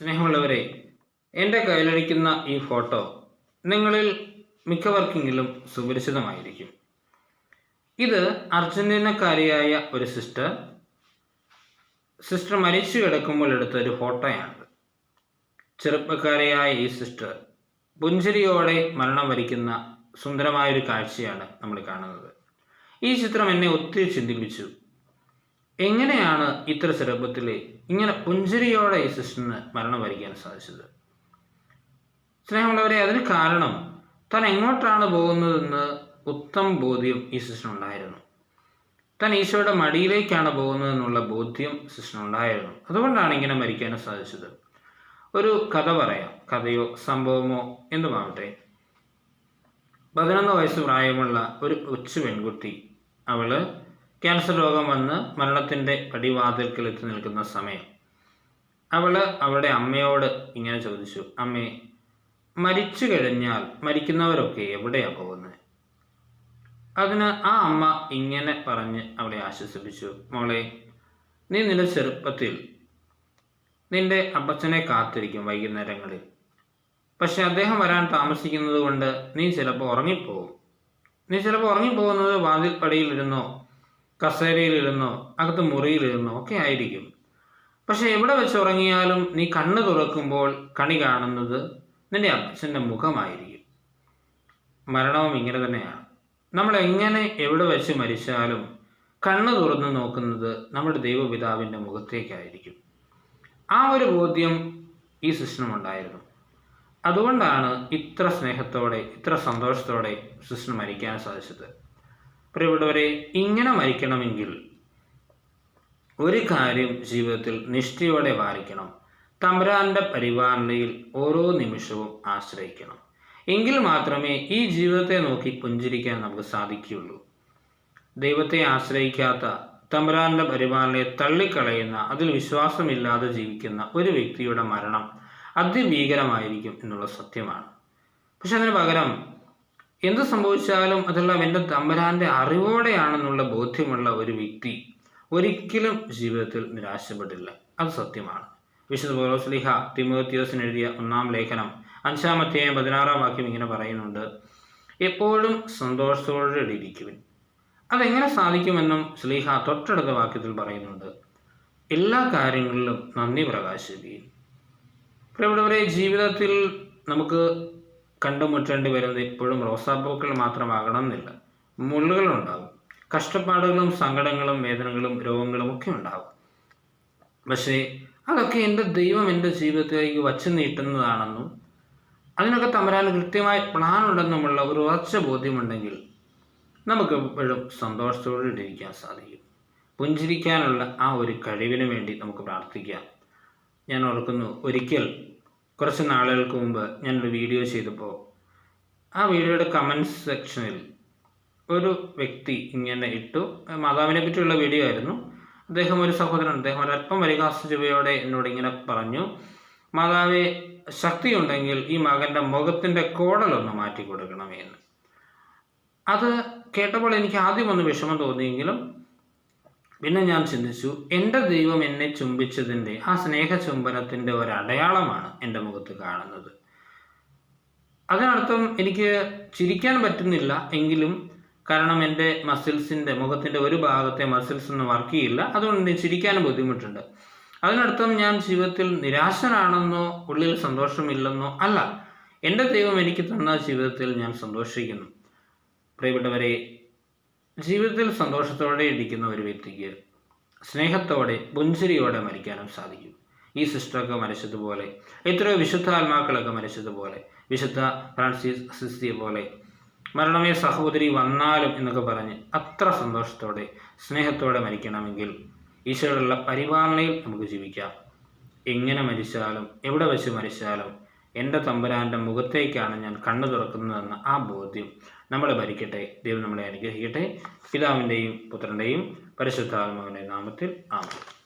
സ്നേഹമുള്ളവരെ എന്റെ കയ്യിലിരിക്കുന്ന ഈ ഫോട്ടോ നിങ്ങളിൽ മിക്കവർക്കെങ്കിലും സുപരിചിതമായിരിക്കും. ഇത് അർജന്റീനക്കാരിയായ ഒരു സിസ്റ്റർ സിസ്റ്റർ മരിച്ചു കിടക്കുമ്പോൾ എടുത്ത ഒരു ഫോട്ടോയാണ്. ചെറുപ്പക്കാരിയായ ഈ സിസ്റ്റർ പുഞ്ചിരിയോടെ മരണം വരിക്കുന്ന സുന്ദരമായൊരു കാഴ്ചയാണ് നമ്മൾ കാണുന്നത്. ഈ ചിത്രം എന്നെ ഒത്തിരി ചിന്തിപ്പിച്ചു. എങ്ങനെയാണ് ഇത്ര ചെറുപ്പത്തിൽ ഇങ്ങനെ പുഞ്ചിരിയോടെ ഈ സിസ്റ്ററിന് മരണം വരിക്കാൻ സാധിച്ചത്? സ്നേഹമുള്ളവരെ അതിന് കാരണം താൻ എങ്ങോട്ടാണ് പോകുന്നതെന്ന് ഉത്തം ബോധ്യം ഈ സിസ്റ്ററിനുണ്ടായിരുന്നു. താൻ ഈശോയുടെ മടിയിലേക്കാണ് പോകുന്നതെന്നുള്ള ബോധ്യം സിസ്റ്ററിനുണ്ടായിരുന്നു. അതുകൊണ്ടാണ് ഇങ്ങനെ മരിക്കാൻ സാധിച്ചത്. ഒരു കഥ പറയാം. കഥയോ സംഭവമോ എന്തുമാവട്ടെ. പതിനൊന്ന് വയസ്സ് പ്രായമുള്ള ഒരു കൊച്ചു പെൺകുട്ടി അവൾ ക്യാൻസർ രോഗം വന്ന് മരണത്തിന്റെ പടിവാതിൽക്കൽ എത്തി നിൽക്കുന്ന സമയം. അവൾ അവളുടെ അമ്മയോട് ഇങ്ങനെ ചോദിച്ചു അമ്മേ മരിച്ചു കഴിഞ്ഞാൽ മരിക്കുന്നവരൊക്കെ എവിടെയാ പോകുന്നത് അതിന് ആ അമ്മ ഇങ്ങനെ പറഞ്ഞ് അവളെ ആശ്വസിപ്പിച്ചു മോളെ നീ നിന്റെ ചെറുപ്പത്തിൽ നിന്റെ അപ്പച്ചനെ കാത്തിരിക്കും വൈകുന്നേരങ്ങളിൽ. പക്ഷെ അദ്ദേഹം വരാൻ താമസിക്കുന്നത് കൊണ്ട് നീ ചിലപ്പോൾ ഉറങ്ങിപ്പോകും നീ ചിലപ്പോൾ ഉറങ്ങിപ്പോകുന്നത് വാതിൽപ്പടിയിലിരുന്നോ കസേരയിലിരുന്നോ അകത്ത് മുറിയിലിരുന്നോ ഒക്കെ ആയിരിക്കും. പക്ഷെ എവിടെ വെച്ച് ഉറങ്ങിയാലും നീ കണ്ണ് തുറക്കുമ്പോൾ കണി കാണുന്നത് നിന്റെ അപ്പച്ചന്റെ മുഖമായിരിക്കും. മരണവും ഇങ്ങനെ തന്നെയാണ്. നമ്മൾ എങ്ങനെ എവിടെ വെച്ച് മരിച്ചാലും കണ്ണ് തുറന്ന് നോക്കുന്നത് നമ്മുടെ ദൈവപിതാവിന്റെ മുഖത്തേക്കായിരിക്കും. ആ ഒരു ബോധ്യം ഈ സിസ്റ്റനുണ്ടായിരുന്നു അതുകൊണ്ടാണ് ഇത്ര സ്നേഹത്തോടെ ഇത്ര സന്തോഷത്തോടെ സിസ്റ്റർ മരിക്കാൻ സാധിച്ചത്. പ്രിയപ്പെട്ടവരെ ഇങ്ങനെ മരിക്കണമെങ്കിൽ ഒരു കാര്യം ജീവിതത്തിൽ നിഷ്ഠയോടെ വായിക്കണം തമ്പരാന്റെ പരിപാലനയിൽ ഓരോ നിമിഷവും ആശ്രയിക്കണം. എങ്കിൽ മാത്രമേ ഈ ജീവിതത്തെ നോക്കി പുഞ്ചിരിക്കാൻ നമുക്ക് സാധിക്കുകയുള്ളൂ. ദൈവത്തെ ആശ്രയിക്കാത്ത തമ്പുരാന്റെ പരിപാലനയെ തള്ളിക്കളയുന്ന അതിൽ വിശ്വാസമില്ലാതെ ജീവിക്കുന്ന ഒരു വ്യക്തിയുടെ മരണം അതിഭീകരമായിരിക്കും എന്നുള്ള സത്യമാണ്. പക്ഷെ അതിന് പകരം എന്ത് സംഭവിച്ചാലും അതെല്ലാം എന്റെ തമ്പരാന്റെ അറിവോടെയാണെന്നുള്ള ബോധ്യമുള്ള ഒരു വ്യക്തി ഒരിക്കലും ജീവിതത്തിൽ നിരാശപ്പെട്ടില്ല അത് സത്യമാണ്. വിശുദ്ധ പൗലോസ്ലിഹ തിമോത്തിയോസിന് എഴുതിയ ഒന്നാം ലേഖനം അഞ്ചാം അഞ്ചാമത്തെയും പതിനാറാം വാക്യം ഇങ്ങനെ പറയുന്നുണ്ട് എപ്പോഴും സന്തോഷത്തോടെ ഇരിക്കുവിൻ. അതെങ്ങനെ സാധിക്കുമെന്നും സ്ലീഹ തൊട്ടടുത്ത വാക്യത്തിൽ പറയുന്നുണ്ട് എല്ലാ കാര്യങ്ങളിലും നന്ദി പ്രകാശിക്കുകയും പ്രിയപ്പെട്ടവരെ ജീവിതത്തിൽ നമുക്ക് കണ്ടുമുട്ടേണ്ടി വരുന്നത് ഇപ്പോഴും റോസാപ്പൂക്കൾ മാത്രമാകണം എന്നില്ല മുള്ളുകളുണ്ടാകും. കഷ്ടപ്പാടുകളും സങ്കടങ്ങളും വേദനകളും രോഗങ്ങളും ഒക്കെ ഉണ്ടാകും. പക്ഷേ അതൊക്കെ എന്റെ ദൈവം എന്റെ ജീവിതത്തിലേക്ക് വച്ചു നീട്ടുന്നതാണെന്നും അതിനൊക്കെ തമരാൻ കൃത്യമായ പ്ലാൻ ഉണ്ടെന്നുമുള്ള ഒരു ഉറച്ച ബോധ്യമുണ്ടെങ്കിൽ നമുക്ക് എപ്പോഴും സന്തോഷത്തോടെ ഇരിക്കാൻ സാധിക്കും. പുഞ്ചിരിക്കാനുള്ള ആ ഒരു കഴിവിന് വേണ്ടി നമുക്ക് പ്രാർത്ഥിക്കാം. ഞാൻ ഓർക്കുന്നു ഒരിക്കൽ കുറച്ച് നാളുകൾക്ക് മുമ്പ് ഞാനൊരു വീഡിയോ ചെയ്തപ്പോൾ ആ വീഡിയോയുടെ കമൻസ് സെക്ഷനിൽ ഒരു വ്യക്തി ഇങ്ങനെ ഇട്ടു. മാതാവിനെ പറ്റിയുള്ള വീഡിയോ ആയിരുന്നു. അദ്ദേഹം ഒരു സഹോദരൻ അദ്ദേഹം ഒരല്പം പരിഹാസജീവയോടെ എന്നോട് ഇങ്ങനെ പറഞ്ഞു മാതാവെ ശക്തിയുണ്ടെങ്കിൽ ഈ മകന്റെ മുഖത്തിന്റെ കോടലൊന്ന് മാറ്റി കൊടുക്കണമേ എന്ന്. അത് കേട്ടപ്പോൾ എനിക്ക് ആദ്യം ഒന്ന് വിഷമം തോന്നിയെങ്കിലും പിന്നെ ഞാൻ ചിന്തിച്ചു എന്റെ ദൈവം എന്നെ ചുംബിച്ചതിന്റെ ആ സ്നേഹ ചുംബനത്തിന്റെ ഒരു അടയാളമാണ് എന്റെ മുഖത്ത് കാണുന്നത്. അതിനർത്ഥം എനിക്ക് ചിരിക്കാൻ പറ്റുന്നില്ല എങ്കിലും കാരണം എന്റെ മസിൽസിന്റെ മുഖത്തിന്റെ ഒരു ഭാഗത്തെ മസിൽസ് ഒന്നും വർക്ക് ചെയ്യില്ല. അതുകൊണ്ട് ചിരിക്കാൻ ബുദ്ധിമുട്ടുണ്ട്. അതിനർത്ഥം ഞാൻ ജീവിതത്തിൽ നിരാശനാണെന്നോ ഉള്ളിൽ സന്തോഷമില്ലെന്നോ അല്ല. എന്റെ ദൈവം എനിക്ക് തന്ന ജീവിതത്തിൽ ഞാൻ സന്തോഷിക്കുന്നു. പ്രിയപ്പെട്ടവരെ ജീവിതത്തിൽ സന്തോഷത്തോടെ ഇരിക്കുന്ന ഒരു വ്യക്തിക്ക് സ്നേഹത്തോടെ പുഞ്ചിരിയോടെ മരിക്കാനും സാധിക്കും. ഈ സിസ്റ്ററൊക്കെ മരിച്ചതുപോലെ എത്രയോ വിശുദ്ധ ആത്മാക്കളൊക്കെ മരിച്ചതുപോലെ വിശുദ്ധ ഫ്രാൻസിസ് സിസ്തിയെ പോലെ മരണമേ സഹോദരി വന്നാലും എന്നൊക്കെ പറഞ്ഞ് അത്ര സന്തോഷത്തോടെ സ്നേഹത്തോടെ മരിക്കണമെങ്കിൽ ഈശോയുള്ള പരിപാലനയിൽ നമുക്ക് ജീവിക്കാം. എങ്ങനെ മരിച്ചാലും എവിടെ വെച്ച് മരിച്ചാലും എന്റെ തമ്പുരാന്റെ മുഖത്തേക്കാണ് ഞാൻ കണ്ണു തുറക്കുന്നതെന്ന ആ ബോധ്യം നമ്മളെ ഭരിക്കട്ടെ. ദൈവം നമ്മളെ അനുഗ്രഹിക്കട്ടെ. പിതാവിന്റെയും പുത്രന്റെയും പരിശുദ്ധാത്മാവിന്റെ നാമത്തിൽ ആമേൻ.